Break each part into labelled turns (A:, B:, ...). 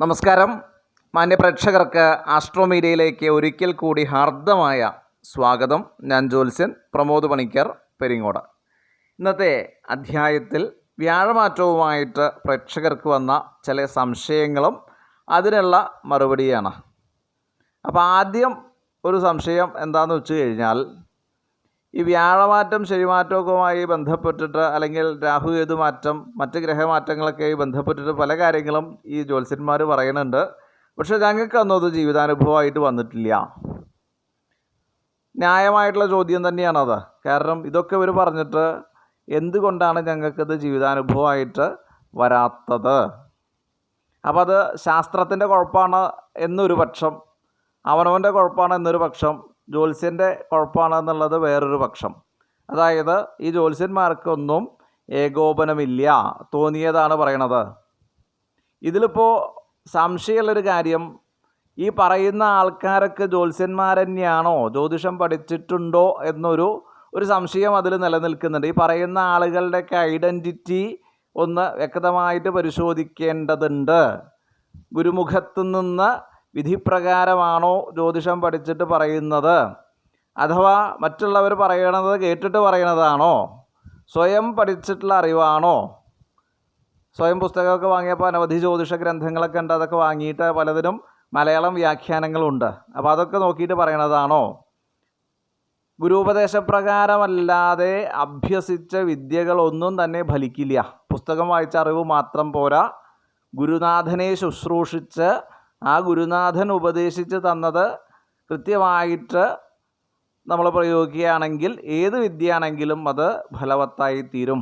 A: നമസ്കാരം. മാന്യ പ്രേക്ഷകർക്ക് ആസ്ട്രോ മീഡിയയിലേക്ക് ഒരിക്കൽ കൂടി ഹാർദമായ സ്വാഗതം. ഞാൻ ജോത്സ്യൻ പ്രമോദ് പണിക്കർ പെരിങ്ങോട്. ഇന്നത്തെ അധ്യായത്തിൽ വ്യാഴമാറ്റവുമായിട്ട് പ്രേക്ഷകർക്ക് വന്ന ചില സംശയങ്ങളും അതിനുള്ള മറുപടിയാണ്. അപ്പോൾ ആദ്യം ഒരു സംശയം എന്താണെന്ന് വെച്ച് കഴിഞ്ഞാൽ ഈ വ്യാഴമാറ്റം ശനിമാറ്റവുമായി ബന്ധപ്പെട്ടിട്ട് അല്ലെങ്കിൽ രാഹു ഏതു മാറ്റം മറ്റ് ഗ്രഹമാറ്റങ്ങളൊക്കെ ബന്ധപ്പെട്ടിട്ട് പല കാര്യങ്ങളും ഈ ജ്യോത്സ്യന്മാർ പറയുന്നുണ്ട്. പക്ഷേ ഞങ്ങൾക്ക് അന്നത് ജീവിതാനുഭവമായിട്ട് വന്നിട്ടില്ല. ന്യായമായിട്ടുള്ള ചോദ്യം തന്നെയാണത് കാരണം ഇതൊക്കെ ഇവർ പറഞ്ഞിട്ട് എന്തുകൊണ്ടാണ് ഞങ്ങൾക്കത് ജീവിതാനുഭവമായിട്ട് വരാത്തത്? അപ്പോൾ അത് ശാസ്ത്രത്തിന്റെ കുഴപ്പമാണ് എന്നൊരു പക്ഷം അവനവന്റെ കുഴപ്പമാണ് എന്നൊരു പക്ഷം ജ്യോത്സ്യന്റെ കുഴപ്പമാണ് എന്നുള്ളത് വേറൊരു പക്ഷം. അതായത് ഈ ജ്യോത്സ്യന്മാർക്കൊന്നും ഏകോപനമില്ല തോന്നിയതാണ് പറയണത്. ഇതിലിപ്പോൾ സംശയമുള്ളൊരു കാര്യം ഈ പറയുന്ന ആൾക്കാരൊക്കെ ജ്യോത്സ്യന്മാർ തന്നെയാണോ ജ്യോതിഷം പഠിച്ചിട്ടുണ്ടോ എന്നൊരു ഒരു സംശയം അതിൽ നിലനിൽക്കുന്നുണ്ട്. ഈ പറയുന്ന ആളുകളുടെയൊക്കെ ഐഡന്റിറ്റി ഒന്ന് വ്യക്തമായിട്ട് പരിശോധിക്കേണ്ടതുണ്ട്. ഗുരുമുഖത്തു നിന്ന് വിധിപ്രകാരമാണോ ജ്യോതിഷം പഠിച്ചിട്ട് പറയുന്നത്? അഥവാ മറ്റുള്ളവർ പറയണത് കേട്ടിട്ട് പറയണതാണോ സ്വയം പഠിച്ചിട്ടുള്ള അറിവാണോ? സ്വയം പുസ്തകമൊക്കെ വാങ്ങിയപ്പോൾ അനവധി ജ്യോതിഷ ഗ്രന്ഥങ്ങളൊക്കെ ഉണ്ട് അതൊക്കെ വാങ്ങിയിട്ട് പലതിനും മലയാളം വ്യാഖ്യാനങ്ങളുണ്ട്. അപ്പോൾ അതൊക്കെ നോക്കിയിട്ട് പറയണതാണോ? ഗുരുപദേശപ്രകാരമല്ലാതെ അഭ്യസിച്ച വിദ്യകളൊന്നും തന്നെ ഫലിക്കില്ല. പുസ്തകം വായിച്ച അറിവ് മാത്രം പോരാ. ഗുരുനാഥനെ ശുശ്രൂഷിച്ച് ആ ഗുരുനാഥൻ ഉപദേശിച്ച് തന്നത് കൃത്യമായിട്ട് നമ്മൾ പ്രയോഗിക്കുകയാണെങ്കിൽ ഏത് വിദ്യയാണെങ്കിലും അത് ഫലവത്തായി തീരും.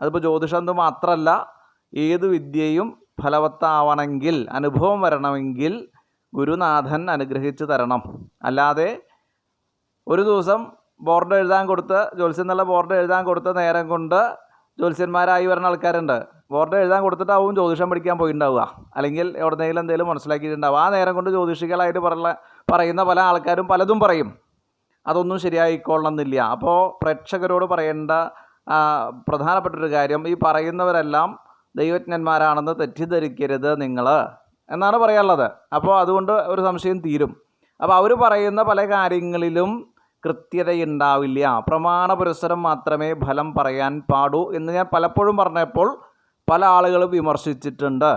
A: അതിപ്പോൾ ജ്യോതിഷം മാത്രമല്ല ഏത് വിദ്യയും ഫലവത്താവണമെങ്കിൽ അനുഭവം വരണമെങ്കിൽ ഗുരുനാഥൻ അനുഗ്രഹിച്ച് തരണം. അല്ലാതെ ഒരു ദിവസം ബോർഡ് എഴുതാൻ കൊടുത്ത് ജ്യോത്സ്യം എന്നുള്ള ബോർഡ് എഴുതാൻ കൊടുത്ത നേരം കൊണ്ട് ജ്യോത്സ്യന്മാരായി വരുന്ന ആൾക്കാരുണ്ട്. ബോർഡ് എഴുതാൻ കൊടുത്തിട്ടാവും ജ്യോതിഷം പഠിക്കാൻ പോയിട്ടുണ്ടാവുക. അല്ലെങ്കിൽ എവിടെന്നെങ്കിലും എന്തെങ്കിലും മനസ്സിലാക്കിയിട്ടുണ്ടാവും ആ നേരം കൊണ്ട് ജ്യോതിഷികളായിട്ട് പറയുന്ന പറയുന്ന പല ആൾക്കാരും പലതും പറയും. അതൊന്നും ശരിയായിക്കൊള്ളണമെന്നില്ല. അപ്പോൾ പ്രേക്ഷകരോട് പറയേണ്ട പ്രധാനപ്പെട്ടൊരു കാര്യം ഈ പറയുന്നവരെല്ലാം ദൈവജ്ഞന്മാരാണെന്ന് തെറ്റിദ്ധരിക്കരുത് നിങ്ങൾ എന്നാണ് പറയാനുള്ളത്. അപ്പോൾ അതുകൊണ്ട് ഒരു സംശയം തീരും. അപ്പോൾ അവർ പറയുന്ന പല കാര്യങ്ങളിലും കൃത്യതയുണ്ടാവില്ല. പ്രമാണ പുരസരം മാത്രമേ ഫലം പറയാൻ പാടൂ എന്ന് ഞാൻ പലപ്പോഴും പറഞ്ഞപ്പോൾ പല ആളുകളും വിമർശിച്ചിട്ടുണ്ട്.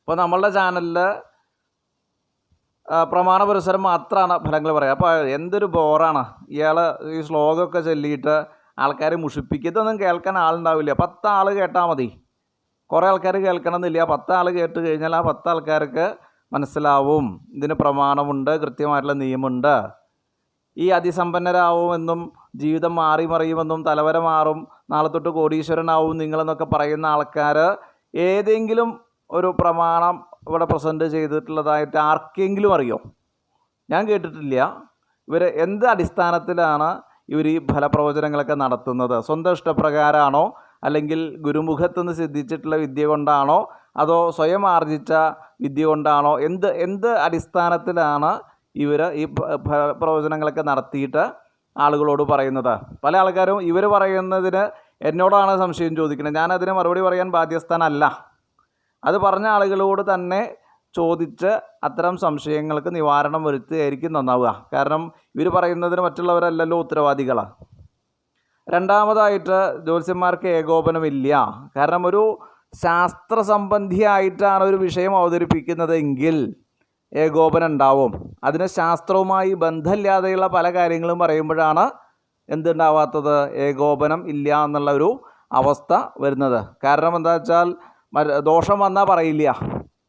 A: അപ്പോൾ നമ്മളുടെ ചാനലിൽ പ്രമാണ പുരസരം മാത്രമാണ് ഫലങ്ങൾ പറയുക അപ്പോൾ എന്തൊരു ബോറാണ്. ഇയാൾ ഈ ശ്ലോകമൊക്കെ ചൊല്ലിയിട്ട് ആൾക്കാർ മുഷിപ്പിക്കുക. ഇതൊന്നും കേൾക്കാൻ ആളുണ്ടാവില്ല. പത്ത് ആൾ കേട്ടാൽ മതി. കുറേ ആൾക്കാർ കേൾക്കണമെന്നില്ല. പത്ത് ആൾ കേട്ട് കഴിഞ്ഞാൽ ആ പത്ത് ആൾക്കാർക്ക് മനസ്സിലാവും. ഇതിന് പ്രമാണമുണ്ട് കൃത്യമായിട്ടുള്ള നിയമമുണ്ട്. ഈ അതിസമ്പന്നരാവുമെന്നും ജീവിതം മാറി മറിയുമെന്നും തലവര മാറും നാളെ തൊട്ട് കോടീശ്വരനാവും നിങ്ങളെന്നൊക്കെ പറയുന്ന ആൾക്കാർ ഏതെങ്കിലും ഒരു പ്രമാണം ഇവിടെ പ്രസന്റ് ചെയ്തിട്ടുള്ളതായിട്ട് ആർക്കെങ്കിലും അറിയോ? ഞാൻ കേട്ടിട്ടില്ല. ഇവർ എന്ത് അടിസ്ഥാനത്തിലാണ് ഇവർ ഈ ഫലപ്രവചനങ്ങളൊക്കെ നടത്തുന്നത്? സ്വന്തം ഇഷ്ടപ്രകാരമാണോ അല്ലെങ്കിൽ ഗുരുമുഖത്ത് നിന്ന് സിദ്ധിച്ചിട്ടുള്ള വിദ്യ കൊണ്ടാണോ? അതോ സ്വയം ആർജിച്ച വിദ്യ കൊണ്ടാണോ? എന്ത് എന്ത് അടിസ്ഥാനത്തിലാണ് ഇവർ ഈ പ്രവചനങ്ങളൊക്കെ നടത്തിയിട്ട് ആളുകളോട് പറയുന്നത്. പല ആൾക്കാരും ഇവർ പറയുന്നതിന് എന്നോടാണ് സംശയം ചോദിക്കുന്നത്. ഞാനതിന് മറുപടി പറയാൻ ബാധ്യസ്ഥനല്ല. അത് പറഞ്ഞ ആളുകളോട് തന്നെ ചോദിച്ച് അത്തരം സംശയങ്ങൾക്ക് നിവാരണം വരുത്തുകയായിരിക്കും നന്നാവുക. കാരണം ഇവർ പറയുന്നതിന് മറ്റുള്ളവരല്ലല്ലോ ഉത്തരവാദികളാണ് രണ്ടാമതായിട്ട് ജ്യോത്സ്യന്മാർക്ക് ഏകോപനമില്ല. കാരണം ഒരു ശാസ്ത്ര സംബന്ധിയായിട്ടാണ് ഒരു വിഷയം അവതരിപ്പിക്കുന്നതെങ്കിൽ ഏകോപനം ഉണ്ടാവും അതിന് ശാസ്ത്രവുമായി ബന്ധമില്ലാതെയുള്ള പല കാര്യങ്ങളും പറയുമ്പോഴാണ് എന്തുണ്ടാവാത്തത്? ഏകോപനം ഇല്ല എന്നുള്ള ഒരു അവസ്ഥ വരുന്നത്. കാരണം എന്താ വെച്ചാൽ ദോഷം വന്നാൽ പറയില്ല.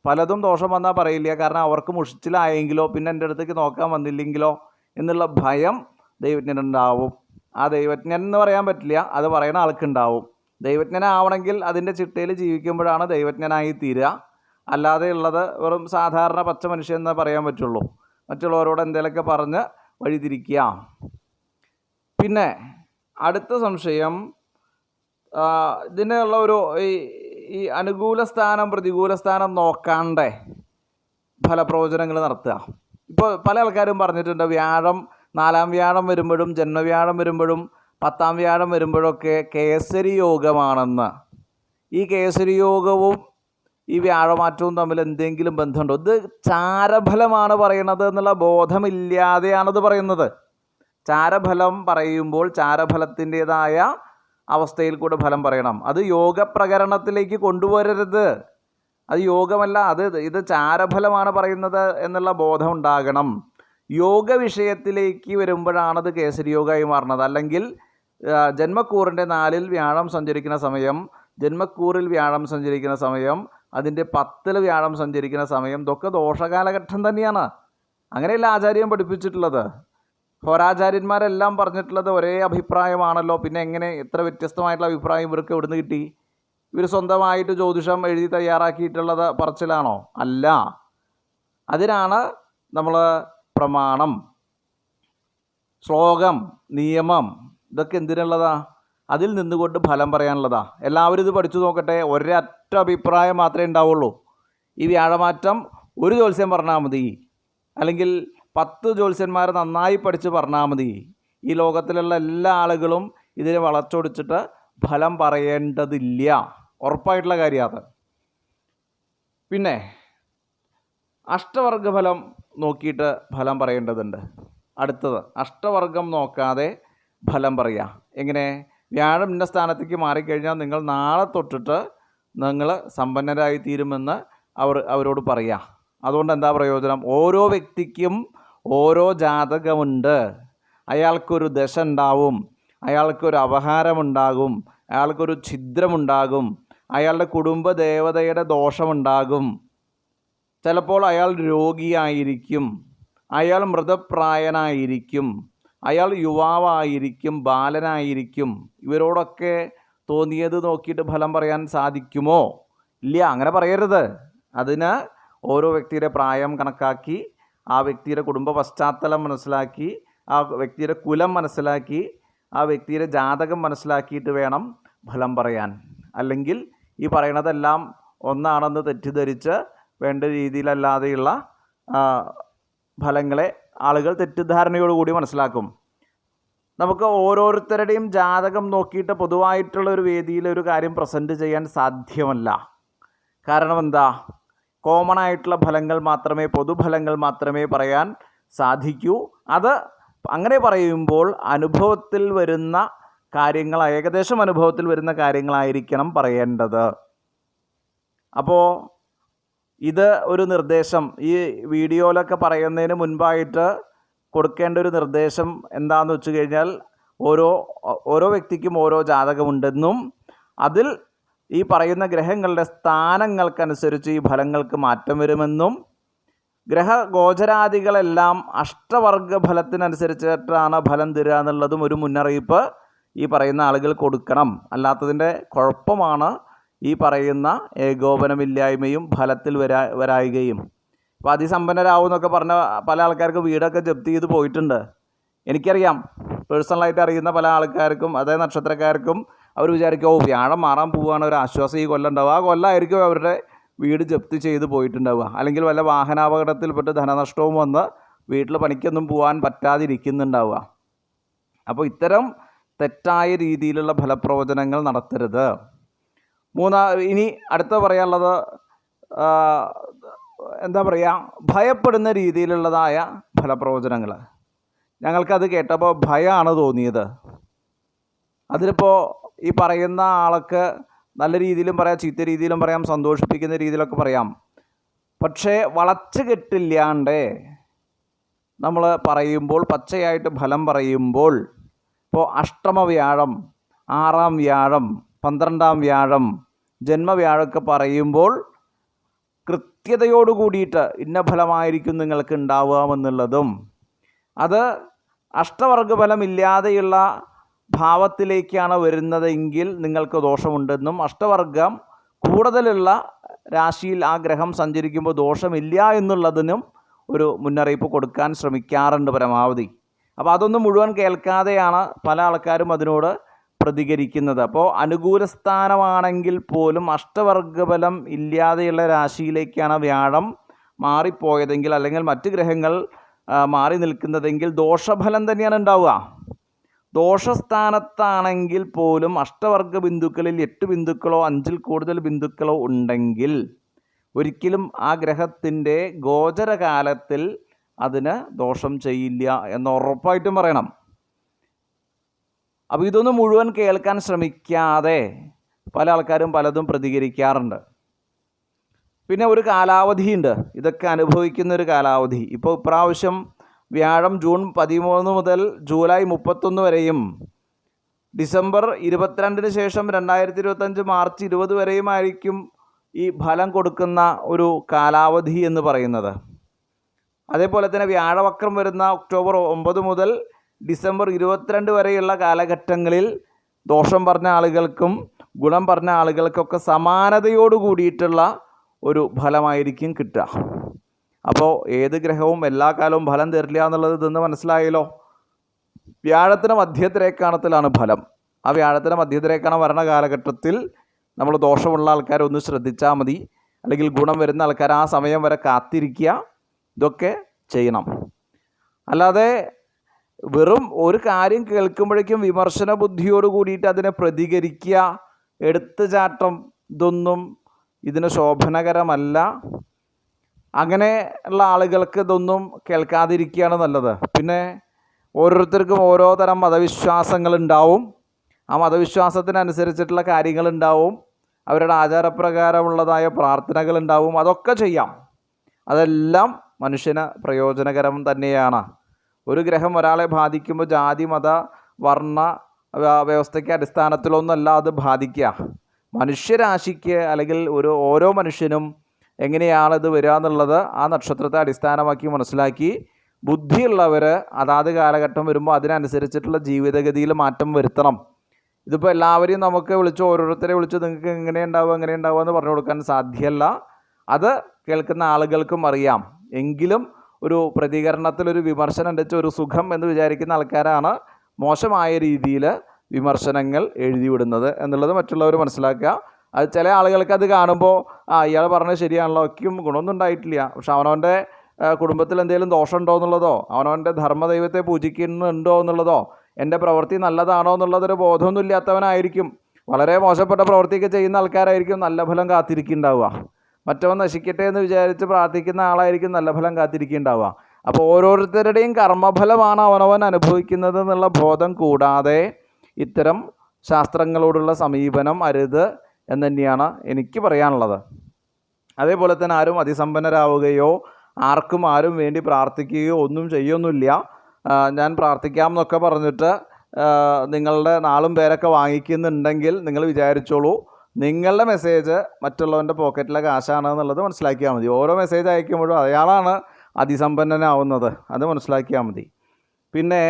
A: പലതും ദോഷം വന്നാൽ പറയില്ല. കാരണം അവർക്ക് മുഷിച്ചിലായെങ്കിലോ പിന്നെ എന്റെ അടുത്തേക്ക് നോക്കാൻ വന്നില്ലെങ്കിലോ എന്നുള്ള ഭയം ദൈവജ്ഞനുണ്ടാവും. ആ ദൈവജ്ഞൻ എന്ന് പറയാൻ പറ്റില്ല. അത് പറയുന്ന ആൾക്കുണ്ടാവും. ദൈവജ്ഞനാവണമെങ്കിൽ അതിന്റെ ചിട്ടയിൽ ജീവിക്കുമ്പോഴാണ് ദൈവജ്ഞനായി തീരുക അല്ലാതെ ഉള്ളത് വെറും സാധാരണ പച്ച മനുഷ്യൻ എന്നേ പറയാൻ പറ്റുള്ളൂ. മറ്റുള്ളവരോട് എന്തെങ്കിലുമൊക്കെ പറഞ്ഞ് വഴിതിരിക്കുക. പിന്നെ അടുത്ത സംശയം ഇതിനുള്ള ഒരു ഈ ഈ അനുകൂല സ്ഥാനം പ്രതികൂല സ്ഥാനം നോക്കാണ്ടേ ഫലപ്രവചനങ്ങൾ നടത്തുക. ഇപ്പോൾ പല ആൾക്കാരും പറഞ്ഞിട്ടുണ്ട് വ്യാഴം നാലാം വ്യാഴം വരുമ്പോഴും ജന്മവ്യാഴം വരുമ്പോഴും പത്താം വ്യാഴം വരുമ്പോഴൊക്കെ കേസരി യോഗമാണെന്ന്. ഈ കേസരി യോഗവും ഈ വ്യാഴമാറ്റവും തമ്മിൽ എന്തെങ്കിലും ബന്ധമുണ്ടോ? ഇത് ചാരഫലമാണ് പറയണത് എന്നുള്ള ബോധമില്ലാതെയാണത് പറയുന്നത്. ചാരഫലം പറയുമ്പോൾ ചാരഫലത്തിന്റെതായ അവസ്ഥയിൽ കൂടെ ഫലം പറയണം. അത് യോഗപ്രകരണത്തിലേക്ക് കൊണ്ടുവരരുത്. അത് യോഗമല്ല അത് ഇത് ചാരഫലമാണ് പറയുന്നത് എന്നുള്ള ബോധം ഉണ്ടാകണം യോഗ വിഷയത്തിലേക്ക് വരുമ്പോഴാണത് കേസരി യോഗമായി മാറുന്നത്. അല്ലെങ്കിൽ ജന്മക്കൂറിന്റെ നാലിൽ വ്യാഴം സഞ്ചരിക്കുന്ന സമയം ജന്മക്കൂറിൽ വ്യാഴം സഞ്ചരിക്കുന്ന സമയം അതിന്റെ പത്തിൽ വ്യാഴം സഞ്ചരിക്കുന്ന സമയം ഇതൊക്കെ ദോഷകാലഘട്ടം തന്നെയാണ്. അങ്ങനെയല്ല ആചാര്യം പഠിപ്പിച്ചിട്ടുള്ളത്. ഹോരാചാര്യന്മാരെല്ലാം പറഞ്ഞിട്ടുള്ളത് ഒരേ അഭിപ്രായമാണല്ലോ. പിന്നെ എങ്ങനെ എത്ര വ്യത്യസ്തമായിട്ടുള്ള അഭിപ്രായം ഇവർക്ക് എവിടുന്ന് കിട്ടി? ഇവർ സ്വന്തമായിട്ട് ജ്യോതിഷം എഴുതി തയ്യാറാക്കിയിട്ടുള്ളത് പറച്ചിലാണോ? അല്ല. അതിനാണ് നമ്മൾ പ്രമാണം ശ്ലോകം നിയമം ഇതൊക്കെ എന്തിനുള്ളതാ? അതിൽ നിന്നുകൊണ്ട് ഫലം പറയാനുള്ളതാ. എല്ലാവരും ഇത് പഠിച്ചു നോക്കട്ടെ. ഒരൊറ്റ അഭിപ്രായം മാത്രമേ ഉണ്ടാവുള്ളൂ. ഈ വ്യാഴമാറ്റം ഒരു ജ്യോത്സ്യം പറഞ്ഞാൽ മതി. അല്ലെങ്കിൽ പത്ത് ജ്യോത്സ്യന്മാർ നന്നായി പഠിച്ച് പറഞ്ഞാൽ മതി. ഈ ലോകത്തിലുള്ള എല്ലാ ആളുകളും ഇതിനെ വളച്ചൊടിച്ചിട്ട് ഫലം പറയേണ്ടതില്ല. ഉറപ്പായിട്ടുള്ള കാര്യമാണ് പിന്നെ അഷ്ടവർഗ ഫലം നോക്കിയിട്ട് ഫലം പറയേണ്ടതുണ്ട്. അടുത്തത് അഷ്ടവർഗം നോക്കാതെ ഫലം പറയുക എങ്ങനെ? വ്യാഴം ഇന്ന സ്ഥാനത്തേക്ക് മാറിക്കഴിഞ്ഞാൽ നിങ്ങൾ നാളെ തൊട്ടിട്ട് നിങ്ങൾ സമ്പന്നരായി തീരുമെന്ന് അവർ അവരോട് പറയുക അതുകൊണ്ട് എന്താ പ്രയോജനം? ഓരോ വ്യക്തിക്കും ഓരോ ജാതകമുണ്ട്. അയാൾക്കൊരു ദശ ഉണ്ടാവും അയാൾക്കൊരു അപഹാരമുണ്ടാകും അയാൾക്കൊരു ഛിദ്രമുണ്ടാകും അയാളുടെ കുടുംബ ദേവതയുടെ ദോഷമുണ്ടാകും. ചിലപ്പോൾ അയാൾ രോഗിയായിരിക്കും അയാൾ മൃതപ്രായനായിരിക്കും. അയാൾ യുവാവായിരിക്കും ബാലനായിരിക്കും. ഇവരോടൊക്കെ തോന്നിയത് നോക്കിയിട്ട് ഫലം പറയാൻ സാധിക്കുമോ? ഇല്ല അങ്ങനെ പറയരുത്. അതിന് ഓരോ വ്യക്തിയുടെ പ്രായം കണക്കാക്കി ആ വ്യക്തിയുടെ കുടുംബ പശ്ചാത്തലം മനസ്സിലാക്കി ആ വ്യക്തിയുടെ കുലം മനസ്സിലാക്കി ആ വ്യക്തിയുടെ ജാതകം മനസ്സിലാക്കിയിട്ട് വേണം ഫലം പറയാൻ. അല്ലെങ്കിൽ ഈ പറയണതെല്ലാം ഒന്നാണെന്ന് തെറ്റിദ്ധരിച്ച് വേണ്ട രീതിയിലല്ലാതെയുള്ള ഫലങ്ങളെ ആളുകൾ തെറ്റിദ്ധാരണയോടുകൂടി മനസ്സിലാക്കും. നമുക്ക് ഓരോരുത്തരുടെയും ജാതകം നോക്കിയിട്ട് പൊതുവായിട്ടുള്ള ഒരു വേദിയിൽ ഒരു കാര്യം പ്രസന്റ് ചെയ്യാൻ സാധ്യമല്ല. കാരണം എന്താ? കോമൺ ആയിട്ടുള്ള ഫലങ്ങൾ മാത്രമേ പൊതുഫലങ്ങൾ മാത്രമേ പറയാൻ സാധിക്കൂ. അത് അങ്ങനെ പറയുമ്പോൾ അനുഭവത്തിൽ വരുന്ന കാര്യങ്ങൾ ഏകദേശം അനുഭവത്തിൽ വരുന്ന കാര്യങ്ങളായിരിക്കണം പറയേണ്ടത്. അപ്പോൾ ഇത് ഒരു നിർദ്ദേശം. ഈ വീഡിയോയിലൊക്കെ പറയുന്നതിന് മുൻപായിട്ട് കൊടുക്കേണ്ട ഒരു നിർദ്ദേശം എന്താണെന്ന് വെച്ച് കഴിഞ്ഞാൽ ഓരോ ഓരോ വ്യക്തിക്കും ഓരോ ജാതകമുണ്ടെന്നും അതിൽ ഈ പറയുന്ന ഗ്രഹങ്ങളുടെ സ്ഥാനങ്ങൾക്കനുസരിച്ച് ഈ ഫലങ്ങൾക്ക് മാറ്റം വരുമെന്നും ഗ്രഹഗോചരാദികളെല്ലാം അഷ്ടവർഗ ഫലത്തിനനുസരിച്ചിട്ടാണ് ഫലം തരിക എന്നുള്ളതും ഒരു മുന്നറിയിപ്പ് ഈ പറയുന്ന ആളുകൾ കൊടുക്കണം. അല്ലാത്തതിന്റെ കുഴപ്പമാണ് ഈ പറയുന്ന ഏകോപനമില്ലായ്മയും ഫലത്തിൽ വരാ വരായികയും. അപ്പോൾ അതിസമ്പന്നരാകും എന്നൊക്കെ പറഞ്ഞ പല ആൾക്കാർക്ക് വീടൊക്കെ ജപ്തി ചെയ്ത് പോയിട്ടുണ്ട്. എനിക്കറിയാം. പേഴ്സണലായിട്ട് അറിയുന്ന പല ആൾക്കാർക്കും അതേ നക്ഷത്രക്കാർക്കും അവർ വിചാരിക്കും ഓ വ്യാഴം മാറാൻ പോവുകയാണ് ഒരു ആശ്വാസം ഈ കൊല്ലം ഉണ്ടാവുക ആ കൊല്ലമായിരിക്കും അവരുടെ വീട് ജപ്തി ചെയ്ത് പോയിട്ടുണ്ടാവുക. അല്ലെങ്കിൽ വല്ല വാഹനാപകടത്തിൽപ്പെട്ട് ധനനഷ്ടവും വന്ന് വീട്ടിൽ പണിക്കൊന്നും പോകാൻ പറ്റാതിരിക്കുന്നുണ്ടാവുക. അപ്പോൾ ഇത്തരം തെറ്റായ രീതിയിലുള്ള ഫലപ്രവചനങ്ങൾ നടത്തരുത്. മൂന്നാ ഇനി അടുത്ത പറയാനുള്ളത് എന്താ പറയുക ഭയപ്പെടുന്ന രീതിയിലുള്ളതായ ഫലപ്രവചനങ്ങൾ ഞങ്ങൾക്കത് കേട്ടപ്പോൾ ഭയമാണ് തോന്നിയത്. അതിലിപ്പോൾ ഈ പറയുന്ന ആൾക്ക് നല്ല രീതിയിലും പറയാം ചീത്ത രീതിയിലും പറയാം സന്തോഷിപ്പിക്കുന്ന രീതിയിലൊക്കെ പറയാം. പക്ഷേ വളച്ചു കെട്ടില്ലാണ്ട് നമ്മൾ പറയുമ്പോൾ പച്ചയായിട്ട് ഫലം പറയുമ്പോൾ ഇപ്പോൾ അഷ്ടമ വ്യാഴം ആറാം വ്യാഴം പന്ത്രണ്ടാം വ്യാഴം ജന്മവ്യാഴമൊക്കെ പറയുമ്പോൾ കൃത്യതയോട് കൂടിയിട്ട് ഇന്ന ഫലമായിരിക്കും നിങ്ങൾക്ക് ഉണ്ടാവാമെന്നുള്ളതും അത് അഷ്ടവർഗഫലമില്ലാതെയുള്ള ഭാവത്തിലേക്കാണ് വരുന്നതെങ്കിൽ നിങ്ങൾക്ക് ദോഷമുണ്ടെന്നും അഷ്ടവർഗം കൂടുതലുള്ള രാശിയിൽ ആ ഗ്രഹം സഞ്ചരിക്കുമ്പോൾ ദോഷമില്ല എന്നുള്ളതിനും ഒരു മുന്നറിയിപ്പ് കൊടുക്കാൻ ശ്രമിക്കാറുണ്ട് പരമാവധി. അപ്പോൾ അതൊന്നും മുഴുവൻ കേൾക്കാതെയാണ് പല ആൾക്കാരും അതിനോട് പ്രതികരിക്കുന്നത്. അപ്പോൾ അനുകൂല സ്ഥാനമാണെങ്കിൽ പോലും അഷ്ടവർഗബലം ഇല്ലാതെയുള്ള രാശിയിലേക്കാണ് വ്യാഴം മാറിപ്പോയതെങ്കിൽ അല്ലെങ്കിൽ മറ്റ് ഗ്രഹങ്ങൾ മാറി നിൽക്കുന്നതെങ്കിൽ ദോഷഫലം തന്നെയാണ് ഉണ്ടാവുക. ദോഷസ്ഥാനത്താണെങ്കിൽ പോലും അഷ്ടവർഗ ബിന്ദുക്കളിൽ എട്ട് ബിന്ദുക്കളോ അഞ്ചിൽ കൂടുതൽ ബിന്ദുക്കളോ ഉണ്ടെങ്കിൽ ഒരിക്കലും ആ ഗ്രഹത്തിന്റെ ഗോചരകാലത്തിൽ അതിന് ദോഷം ചെയ്യില്ല എന്ന് ഉറപ്പായിട്ടും പറയണം. അപ്പോൾ ഇതൊന്നും മുഴുവൻ കേൾക്കാൻ ശ്രമിക്കാതെ പല ആൾക്കാരും പലതും പ്രതികരിക്കാറുണ്ട്. പിന്നെ ഒരു കാലാവധിയുണ്ട്. ഇതൊക്കെ അനുഭവിക്കുന്ന ഒരു കാലാവധി. ഇപ്പോൾ ഇപ്രാവശ്യം വ്യാഴം ജൂൺ പതിമൂന്ന് മുതൽ ജൂലൈ മുപ്പത്തൊന്ന് വരെയും ഡിസംബർ ഇരുപത്തിരണ്ടിന് ശേഷം രണ്ടായിരത്തി ഇരുപത്തഞ്ച് മാർച്ച് ഇരുപത് വരെയുമായിരിക്കും ഈ ഫലം കൊടുക്കുന്ന ഒരു കാലാവധി എന്ന് പറയുന്നത്. അതേപോലെ തന്നെ വ്യാഴവക്രം വരുന്ന ഒക്ടോബർ ഒമ്പത് മുതൽ ഡിസംബർ ഇരുപത്തിരണ്ട് വരെയുള്ള കാലഘട്ടങ്ങളിൽ ദോഷം പറഞ്ഞ ആളുകൾക്കും ഗുണം പറഞ്ഞ ആളുകൾക്കൊക്കെ സമാനതയോട് കൂടിയിട്ടുള്ള ഒരു ഫലമായിരിക്കും കിട്ടുക. അപ്പോൾ ഏത് ഗ്രഹവും എല്ലാ കാലവും ഫലം തരില്ല എന്നുള്ളത് ഇതെന്ന് മനസ്സിലായല്ലോ? വ്യാഴത്തിന് മധ്യത്തിരേക്കാണത്തിലാണ് ഫലം. ആ വ്യാഴത്തിന് മധ്യത്തിരേക്കാണ് വരണ കാലഘട്ടത്തിൽ നമ്മൾ ദോഷമുള്ള ആൾക്കാരെ ഒന്ന് ശ്രദ്ധിച്ചാൽ മതി. അല്ലെങ്കിൽ ഗുണം വരുന്ന ആൾക്കാർ ആ സമയം വരെ കാത്തിരിക്കുക. ഇതൊക്കെ ചെയ്യണം. അല്ലാതെ വെറും ഒരു കാര്യം കേൾക്കുമ്പോഴേക്കും വിമർശന ബുദ്ധിയോട് കൂടിയിട്ട് അതിനെ പ്രതികരിക്കുക എടുത്തുചാട്ടം ഇതൊന്നും ഇതിന് ശോഭനകരമല്ല. അങ്ങനെ ഉള്ള ആളുകൾക്ക് ഇതൊന്നും കേൾക്കാതിരിക്കുകയാണ് നല്ലത്. പിന്നെ ഓരോരുത്തർക്കും ഓരോ തരം മതവിശ്വാസങ്ങളുണ്ടാവും ആ മതവിശ്വാസത്തിനനുസരിച്ചിട്ടുള്ള കാര്യങ്ങളുണ്ടാവും അവരുടെ ആചാരപ്രകാരമുള്ളതായ പ്രാർത്ഥനകളുണ്ടാവും അതൊക്കെ ചെയ്യാം. അതെല്ലാം മനുഷ്യന് പ്രയോജനകരം തന്നെയാണ്. ഒരു ഗ്രഹം ഒരാളെ ബാധിക്കുമ്പോൾ ജാതി മത വർണ വ്യ- വ്യവസ്ഥയ്ക്ക് അടിസ്ഥാനത്തിലൊന്നല്ല അത് ബാധിക്കുക. മനുഷ്യരാശിക്ക് അല്ലെങ്കിൽ ഒരു ഓരോ മനുഷ്യനും എങ്ങനെയാണ് ഇത് വരിക എന്നുള്ളത് ആ നക്ഷത്രത്തെ അടിസ്ഥാനമാക്കി മനസ്സിലാക്കി. ബുദ്ധിയുള്ളവർ അതാത് കാലഘട്ടം വരുമ്പോൾ അതിനനുസരിച്ചിട്ടുള്ള ജീവിതഗതിയിൽ മാറ്റം വരുത്തണം. ഇതിപ്പോൾ എല്ലാവരെയും നമുക്ക് വിളിച്ച് ഓരോരുത്തരെ വിളിച്ച് നിങ്ങൾക്ക് എങ്ങനെ ഉണ്ടാവുക എങ്ങനെ ഉണ്ടാവുക എന്ന് പറഞ്ഞു കൊടുക്കാൻ സാധ്യമല്ല. അത് കേൾക്കുന്ന ആളുകൾക്കും അറിയാം. എങ്കിലും ഒരു പ്രതികരണത്തിൽ ഒരു വിമർശനം ഉണ്ടെച്ച ഒരു സുഖം എന്ന് വിചാരിക്കുന്ന ആൾക്കാരാണ് മോശമായ രീതിയിൽ വിമർശനങ്ങൾ എഴുതിവിടുന്നത് എന്നുള്ളത് മറ്റുള്ളവർ മനസ്സിലാക്കുക. അത് ചില ആളുകൾക്ക് അത് കാണുമ്പോൾ ആ ഇയാൾ പറഞ്ഞത് ശരിയാണല്ലോ ഒക്കെയും ഗുണമൊന്നും ഉണ്ടായിട്ടില്ല. പക്ഷെ അവനവന്റെ കുടുംബത്തിൽ എന്തെങ്കിലും ദോഷമുണ്ടോ എന്നുള്ളതോ അവനവന്റെ ധർമ്മദൈവത്തെ പൂജിക്കുന്നുണ്ടോ എന്നുള്ളതോ എന്റെ പ്രവൃത്തി നല്ലതാണോ എന്നുള്ളതൊരു ബോധമൊന്നും ഇല്ലാത്തവനായിരിക്കും. വളരെ മോശപ്പെട്ട പ്രവൃത്തിയൊക്കെ ചെയ്യുന്ന ആൾക്കാരായിരിക്കും നല്ല ഫലം കാത്തിരിക്കുന്നുണ്ടാവുക. മറ്റവൻ നശിക്കട്ടെ എന്ന് വിചാരിച്ച് പ്രാർത്ഥിക്കുന്ന ആളായിരിക്കും നല്ല ഫലം കാത്തിരിക്കുന്നുണ്ടാവുക അപ്പോൾ ഓരോരുത്തരുടെയും കർമ്മഫലമാണ് അവനവൻ അനുഭവിക്കുന്നത് എന്നുള്ള ബോധം കൂടാതെ ഇത്തരം ശാസ്ത്രങ്ങളോടുള്ള സമീപനം അരുത് എന്ന് തന്നെയാണ് എനിക്ക് പറയാനുള്ളത്. അതേപോലെ തന്നെ ആരും അതിസമ്പന്നരാവുകയോ ആർക്കും ആരും വേണ്ടി പ്രാർത്ഥിക്കുകയോ ഒന്നും ചെയ്യൊന്നുമില്ല. ഞാൻ പ്രാർത്ഥിക്കാം എന്നൊക്കെ പറഞ്ഞിട്ട് നിങ്ങളുടെ നാളും പേരൊക്കെ വാങ്ങിക്കുന്നുണ്ടെങ്കിൽ നിങ്ങൾ വിചാരിച്ചോളൂ നിങ്ങളുടെ മെസ്സേജ് മറ്റുള്ളവന്റെ പോക്കറ്റിലെ കാശാണ് എന്നുള്ളത് മനസ്സിലാക്കിയാൽ മതി. ഓരോ മെസ്സേജ് അയക്കുമ്പോഴും അയാളാണ് അതിസമ്പന്നനാവുന്നത്. അത് മനസ്സിലാക്കിയാൽ മതി. പിന്നെ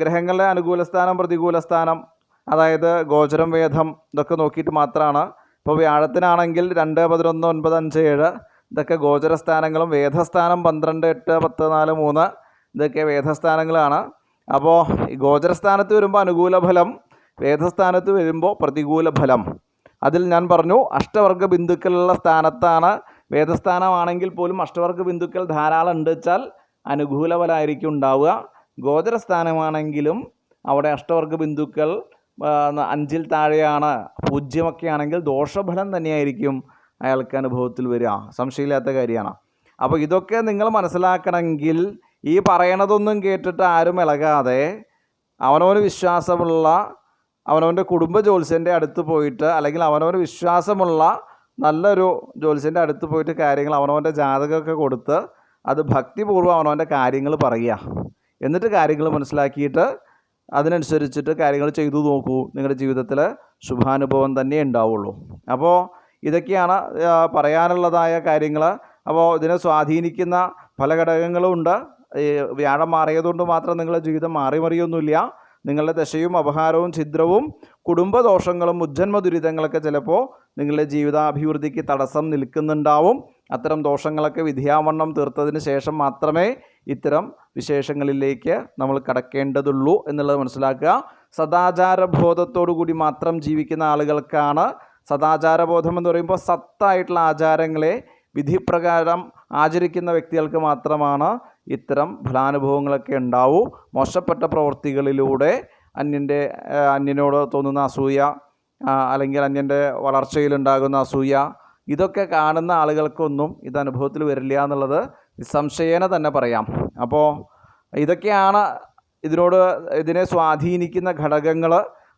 A: ഗ്രഹങ്ങളുടെ അനുകൂല സ്ഥാനം പ്രതികൂല സ്ഥാനം അതായത് ഗോചരം വേദം ഇതൊക്കെ നോക്കിയിട്ട് മാത്രമാണ്. ഇപ്പോൾ വ്യാഴത്തിനാണെങ്കിൽ രണ്ട് പതിനൊന്ന് ഒൻപത് അഞ്ച് ഏഴ് ഇതൊക്കെ ഗോചരസ്ഥാനങ്ങളും വേദസ്ഥാനം പന്ത്രണ്ട് എട്ട് പത്ത് നാല് മൂന്ന് ഇതൊക്കെ വേദസ്ഥാനങ്ങളാണ്. അപ്പോൾ ഈ ഗോചരസ്ഥാനത്ത് വരുമ്പോൾ അനുകൂല ഫലം വേദസ്ഥാനത്ത് വരുമ്പോൾ പ്രതികൂല ഫലം അതിൽ ഞാൻ പറഞ്ഞു അഷ്ടവർഗ ബിന്ദുക്കളുള്ള സ്ഥാനത്താണ് വേദസ്ഥാനമാണെങ്കിൽ പോലും അഷ്ടവർഗ ബിന്ദുക്കൾ ധാരാളം ഉണ്ട് വെച്ചാൽ അനുകൂല ഫലമായിരിക്കും ഉണ്ടാവുക. ഗോചരസ്ഥാനമാണെങ്കിലും അവിടെ അഷ്ടവർഗ ബിന്ദുക്കൾ അഞ്ചിൽ താഴെയാണ് പൂജ്യമൊക്കെ ആണെങ്കിൽ ദോഷഫലം തന്നെയായിരിക്കും അയാൾക്ക് അനുഭവത്തിൽ വരിക. സംശയമില്ലാത്ത കാര്യമാണ്. അപ്പോൾ ഇതൊക്കെ നിങ്ങൾ മനസ്സിലാക്കണമെങ്കിൽ ഈ പറയണതൊന്നും കേട്ടിട്ട് ആരും ഇളകാതെ അവനവന് വിശ്വാസമുള്ള അവനവന്റെ കുടുംബ ജ്യോത്സ്യന്റെ അടുത്ത് പോയിട്ട് അല്ലെങ്കിൽ അവനവന് വിശ്വാസമുള്ള നല്ലൊരു ജ്യോത്സ്യന്റെ അടുത്ത് പോയിട്ട് കാര്യങ്ങൾ അവനവന്റെ ജാതകമൊക്കെ കൊടുത്ത് അത് ഭക്തിപൂർവം അവനവന്റെ കാര്യങ്ങൾ പറയുക. എന്നിട്ട് കാര്യങ്ങൾ മനസ്സിലാക്കിയിട്ട് അതിനനുസരിച്ചിട്ട് കാര്യങ്ങൾ ചെയ്തു നോക്കൂ. നിങ്ങളുടെ ജീവിതത്തിൽ ശുഭാനുഭവം തന്നെ ഉണ്ടാവുള്ളൂ. അപ്പോൾ ഇതൊക്കെയാണ് പറയാനുള്ളതായ കാര്യങ്ങൾ. അപ്പോൾ ഇതിനെ സ്വാധീനിക്കുന്ന പല ഘടകങ്ങളും ഉണ്ട്. വ്യാഴം മാറിയതുകൊണ്ട് മാത്രം നിങ്ങളുടെ ജീവിതം മാറി മറിയൊന്നുമില്ല നിങ്ങളുടെ ദശയും അപഹാരവും ഛിദ്രവും കുടുംബദോഷങ്ങളും ഉജ്ജന്മ ദുരിതങ്ങളൊക്കെ ചിലപ്പോൾ നിങ്ങളുടെ ജീവിതാഭിവൃദ്ധിക്ക് തടസ്സം നിൽക്കുന്നുണ്ടാവും. അത്തരം ദോഷങ്ങളൊക്കെ വിധിയാവണ്ണം തീർത്തതിന് ശേഷം മാത്രമേ ഇത്തരം വിശേഷങ്ങളിലേക്ക് നമ്മൾ കടക്കേണ്ടതുള്ളൂ എന്നുള്ളത് മനസ്സിലാക്കുക. സദാചാരബോധത്തോടു കൂടി മാത്രം ജീവിക്കുന്ന ആളുകൾക്കാണ് സദാചാരബോധം എന്ന് പറയുമ്പോൾ സത്തായിട്ടുള്ള ആചാരങ്ങളെ വിധിപ്രകാരം ആചരിക്കുന്ന വ്യക്തികൾക്ക് മാത്രമാണ് ഇത്തരം ഫലാനുഭവങ്ങളൊക്കെ ഉണ്ടാവൂ. മോശപ്പെട്ട പ്രവൃത്തികളിലൂടെ അന്യന്റെ അന്യനോട് തോന്നുന്ന അസൂയ അല്ലെങ്കിൽ അന്യന്റെ വളർച്ചയിലുണ്ടാകുന്ന അസൂയ ഇതൊക്കെ കാണുന്ന ആളുകൾക്കൊന്നും ഇത് അനുഭവത്തിൽ വരില്ല എന്നുള്ളത് നിസ്സംശയേന തന്നെ പറയാം. അപ്പോൾ ഇതൊക്കെയാണ് ഇതിനോട് ഇതിനെ സ്വാധീനിക്കുന്ന ഘടകങ്ങൾ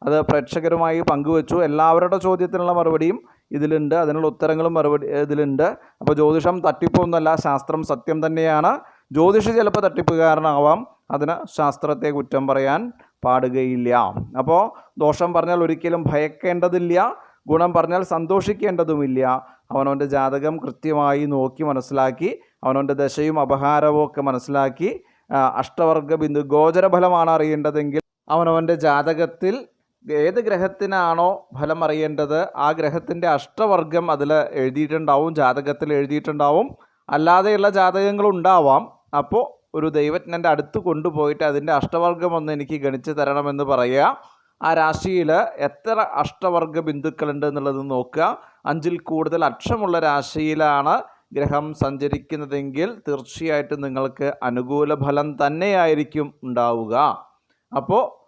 A: അത് പ്രേക്ഷകരുമായി പങ്കുവച്ചു. എല്ലാവരുടെ ചോദ്യത്തിനുള്ള മറുപടിയും ഇതിലുണ്ട്. അതിനുള്ള ഉത്തരങ്ങളും മറുപടി ഇതിലുണ്ട്. അപ്പോൾ ജ്യോതിഷം തട്ടിപ്പൊന്നുമല്ല ശാസ്ത്രം സത്യം തന്നെയാണ്. ജ്യോതിഷി ചിലപ്പോൾ തട്ടിപ്പുകാരനാവാം. അതിന് ശാസ്ത്രത്തെ കുറ്റം പറയാൻ പാടുകയില്ല. അപ്പോൾ ദോഷം പറഞ്ഞാൽ ഒരിക്കലും ഭയക്കേണ്ടതില്ല. ഗുണം പറഞ്ഞാൽ സന്തോഷിക്കേണ്ടതുമില്ല. അവനവന്റെ ജാതകം കൃത്യമായി നോക്കി മനസ്സിലാക്കി അവനവന്റെ ദശയും അപഹാരവും ഒക്കെ മനസ്സിലാക്കി അഷ്ടവർഗ ബിന്ദു ഗോചരഫലമാണ് അറിയേണ്ടതെങ്കിൽ അവനവന്റെ ജാതകത്തിൽ ഏത് ഗ്രഹത്തിനാണോ ഫലം അറിയേണ്ടത് ആ ഗ്രഹത്തിന്റെ അഷ്ടവർഗം അതിൽ എഴുതിയിട്ടുണ്ടാവും ജാതകത്തിൽ എഴുതിയിട്ടുണ്ടാവും. അല്ലാതെയുള്ള ജാതകങ്ങളുണ്ടാവാം അപ്പോൾ ഒരു ദൈവജ്ഞന്റെ അടുത്ത് കൊണ്ടുപോയിട്ട് അതിന്റെ അഷ്ടവർഗം ഒന്ന് എനിക്ക് ഗണിച്ച് തരണമെന്ന് പറയുക. ആ രാശിയിൽ എത്ര അഷ്ടവർഗ ബിന്ദുക്കളുണ്ട് എന്നുള്ളത് നോക്കുക. അഞ്ചിൽ കൂടുതൽ അക്ഷമുള്ള രാശിയിലാണ് ഗ്രഹം സഞ്ചരിക്കുന്നതെങ്കിൽ തീർച്ചയായിട്ടും നിങ്ങൾക്ക് അനുകൂല ഫലം തന്നെയായിരിക്കും ഉണ്ടാവുക. അപ്പോൾ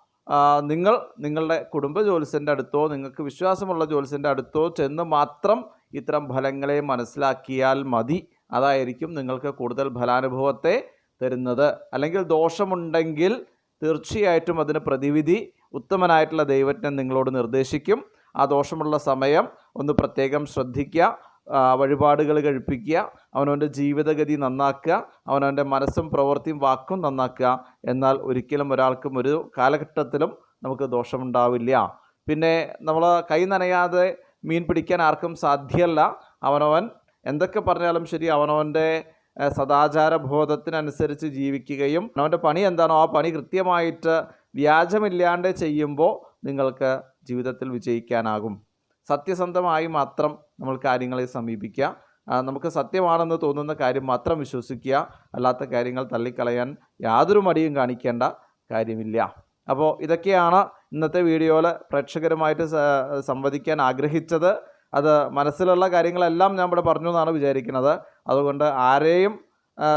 A: നിങ്ങൾ നിങ്ങളുടെ കുടുംബ ജ്യോത്സ്യന്റെ അടുത്തോ നിങ്ങൾക്ക് വിശ്വാസമുള്ള ജ്യോത്സ്യന്റെ അടുത്തോ ചെന്ന് മാത്രം ഇത്തരം ഫലങ്ങളെ മനസ്സിലാക്കിയാൽ മതി. അതായിരിക്കും നിങ്ങൾക്ക് കൂടുതൽ ഫലാനുഭവത്തെ തരുന്നത്. അല്ലെങ്കിൽ ദോഷമുണ്ടെങ്കിൽ തീർച്ചയായിട്ടും അതിന് പ്രതിവിധി ഉത്തമനായിട്ടുള്ള ദൈവജ്ഞൻ നിങ്ങളോട് നിർദ്ദേശിക്കും. ആ ദോഷമുള്ള സമയം ഒന്ന് പ്രത്യേകം ശ്രദ്ധിക്കുക. വഴിപാടുകൾ കഴിപ്പിക്കുക അവനവന്റെ ജീവിതഗതി നന്നാക്കുക അവനവന്റെ മനസ്സും പ്രവൃത്തിയും വാക്കും നന്നാക്കുക. എന്നാൽ ഒരിക്കലും ഒരാൾക്കും ഒരു കാലഘട്ടത്തിലും നമുക്ക് ദോഷമുണ്ടാവില്ല. പിന്നെ നമ്മൾ കൈ നനയാതെ മീൻ പിടിക്കാൻ ആർക്കും സാധ്യമല്ല അവനവൻ എന്തൊക്കെ പറഞ്ഞാലും ശരി അവനവന്റെ സദാചാര ബോധത്തിനനുസരിച്ച് ജീവിക്കുകയും അവന്റെ പണി എന്താണോ ആ പണി കൃത്യമായിട്ട് വ്യാജമില്ലാണ്ട് ചെയ്യുമ്പോൾ നിങ്ങൾക്ക് ജീവിതത്തിൽ വിജയിക്കാനാകും. സത്യസന്ധമായി മാത്രം നമ്മൾ കാര്യങ്ങളെ സമീപിക്കുക. നമുക്ക് സത്യമാണെന്ന് തോന്നുന്ന കാര്യം മാത്രം വിശ്വസിക്കുക. അല്ലാത്ത കാര്യങ്ങൾ തള്ളിക്കളയാൻ യാതൊരു മടിയും കാണിക്കേണ്ട കാര്യമില്ല. അപ്പോൾ ഇതൊക്കെയാണ് ഇന്നത്തെ വീഡിയോയിൽ പ്രേക്ഷകരുമായിട്ട് സംവദിക്കാൻ ആഗ്രഹിച്ചത്. അത് മനസ്സിലുള്ള കാര്യങ്ങളെല്ലാം ഞാൻ ഇവിടെ പറഞ്ഞു എന്നാണ് വിചാരിക്കുന്നത്. അതുകൊണ്ട് ആരെയും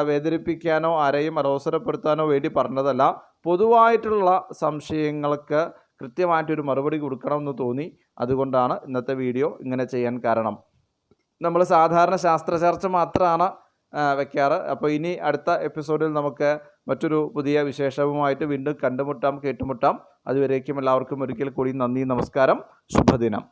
A: വേദനിപ്പിക്കാനോ ആരെയും അലോസരപ്പെടുത്താനോ വേണ്ടി പറഞ്ഞതല്ല. പൊതുവായിട്ടുള്ള സംശയങ്ങൾക്ക് കൃത്യമായിട്ടൊരു മറുപടി കൊടുക്കണമെന്ന് തോന്നി. അതുകൊണ്ടാണ് ഇന്നത്തെ വീഡിയോ ഇങ്ങനെ ചെയ്യാൻ കാരണം. നമ്മൾ സാധാരണ ശാസ്ത്ര ചർച്ച മാത്രമാണ് വെക്കാറ്. അപ്പോൾ ഇനി അടുത്ത എപ്പിസോഡിൽ നമുക്ക് മറ്റൊരു പുതിയ വിശേഷവുമായിട്ട് വീണ്ടും കണ്ടുമുട്ടാം കേട്ടുമുട്ടാം. അതുവരേക്കും എല്ലാവർക്കും ഒരിക്കൽ കൂടി നന്ദി നമസ്കാരം. ശുഭദിനം.